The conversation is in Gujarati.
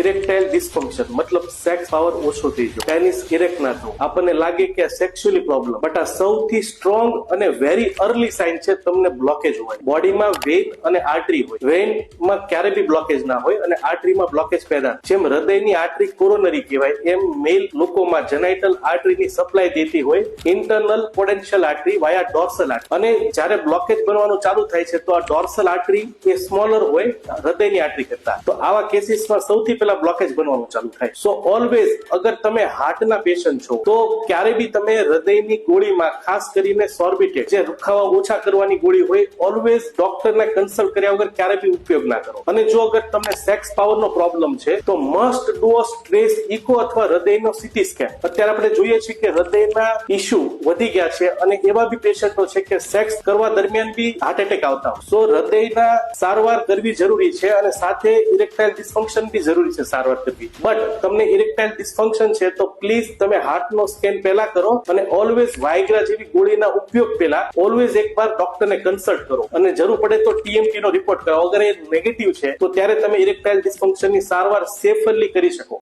ઇરેક્ટાઇલ ડિસ્ફંક્શન મતલબ સેક્સ પાવર ઓછો થઈ ગયો. પેનિસ ઇરેક્ટ ના થવું. આપણને લાગે કે આ સેક્સ્યુઅલી પ્રોબ્લેમ બટ આ સૌથી સ્ટ્રોંગ અને વેરી અર્લી સાઇન છે તમને બ્લોકેજ હોય. બોડીમાં વેઇન અને આર્ટરી હોય. વેનમાં ક્યારે બી બ્લોકેજ ના હોય અને આર્ટરીમાં બ્લોકેજ પેદા. જેમ હૃદયની આર્ટરી કોરોનરી કહેવાય, એમ મેલ લોકોમાં જેનાઇટલ આર્ટરીની સપ્લાય દેતી હોય internal potential artery via dorsal artery અને જ્યારે બ્લોકેજ બનવાનું ચાલુ થાય છે, તો આ ડોર્સલ આર્ટરી એ સ્મોલર હોય, હૃદયની આર્ટરી કરતા. તો આવા કેસીસમાં સૌથી પહેલા બ્લોકેજ બનવાનું ચાલુ થાય. સો ઓલવેઝ અગર તમે હાર્ટના પેશન્ટ છો, તો ક્યારે બી તમે હૃદયની ગોળીમાં ખાસ કરીને સોર્બિટેડ જે દુખાવા ઓછા કરવાની ગોળી હોય ઓલવેઝ ડોક્ટરને કન્સલ્ટ કર્યા વગર ક્યારે બી ઉપયોગ ના કરો. અને જો અગર તમને સેક્સ પાવરનો પ્રોબ્લેમ છે, તો must do a stress echo અથવા હૃદયનો સીટી સ્કેન અત્યારે આપણે જોઈએ છીએ કે હૃદયના ઇશ્યુ વધી ગયા છે અને એવા બી પેશન્ટો છે કે સેક્સ કરવા દરમિયાન બી હાર્ટ એટેક આવતા હોય. સો હૃદયના સારવાર કરવી જરૂરી છે અને સાથે ઇરેક્ટાઇલ ડિસ્ફંક્શન બી જરૂરી છે. સારવાર કરવી. બટ તમને ઇરેક્ટાઇલ ડિસફંક્શન છે તો પ્લીઝ તમે હાર્ટનો સ્કેન પહેલા કરો અને ઓલવેઝ વાયગ્રા જેવી ગોળીના ઉપયોગ પહેલા ઓલવેઝ એકવાર ડોક્ટરને કન્સલ્ટ કરો. અને જરૂર પડે તો ટીએમટી નો રિપોર્ટ કરો અગર એ નેગેટિવ છે, તો ત્યારે તમે ઇરેક્ટાઇલ ડિસફંક્શનની સારવાર સેફલી કરી શકો.